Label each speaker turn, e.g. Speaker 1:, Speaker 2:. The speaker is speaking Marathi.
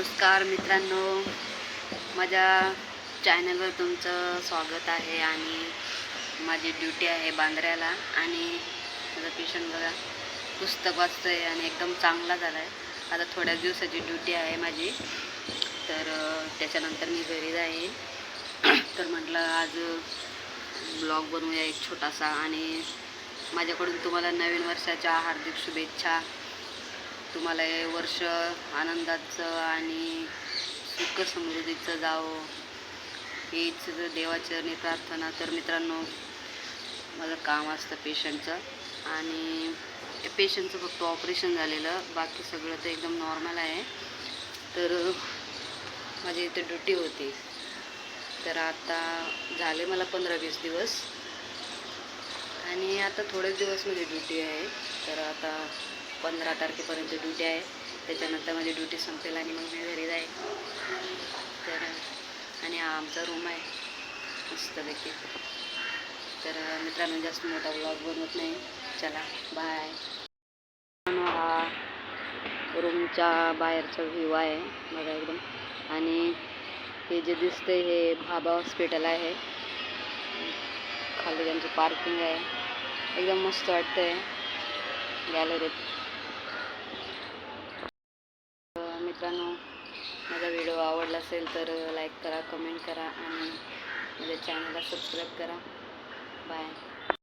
Speaker 1: नमस्कार मित्रांनो. माझ्या चॅनलवर तुमचं स्वागत आहे आणि माझी ड्युटी आहे बांद्र्याला आणि माझं पेशंट बघा पुस्तक वाचतोय आणि एकदम चांगला झाला आहे आता थोड्या दिवसाची ड्युटी आहे माझी. तर त्याच्यानंतर मी घरी जाईन. तर म्हटलं आज ब्लॉग बनवूया एक छोटासा आणि माझ्याकडून तुम्हाला नवीन वर्षाच्या हार्दिक शुभेच्छा तुम्हाला हे वर्ष आनंदाचं आणि सुख समृद्धीचं जावं. हीच देवाचरणी प्रार्थना तर मित्रांनो माझं काम असतं पेशंटचं. आणि पेशंटचं फक्त ऑपरेशन झालेलं. बाकी सगळं तर एकदम नॉर्मल आहे. तर माझी इथे ड्युटी होती. तर आता झाले मला पंधरा वीस दिवस. आणि आता थोडेच दिवस माझी ड्युटी आहे. तर आता पंधरा तारखेपर्यंत ड्युटी आहे. त्याच्यानंतर माझी ड्युटी संपेल आणि मग मी घरी जाईल. तर आणि हा आमचा रूम आहे. मस्तपैकी. तर मित्रांनो जास्त मोठा ब्लॉग बनवत नाही. चला बाय हा रूमच्या बाहेरचा व्ह्यू आहे. बघा एकदम. आणि हे जे दिसतंय हे भाबा हॉस्पिटल आहे. खाली त्यांचं पार्किंग आहे. एकदम मस्त वाटतंय. गॅलरीत तर मित्रांनो माझा व्हिडिओ आवडला असेल तर लाईक करा कमेंट करा आणि माझ्या चॅनलला सबस्क्राईब करा. बाय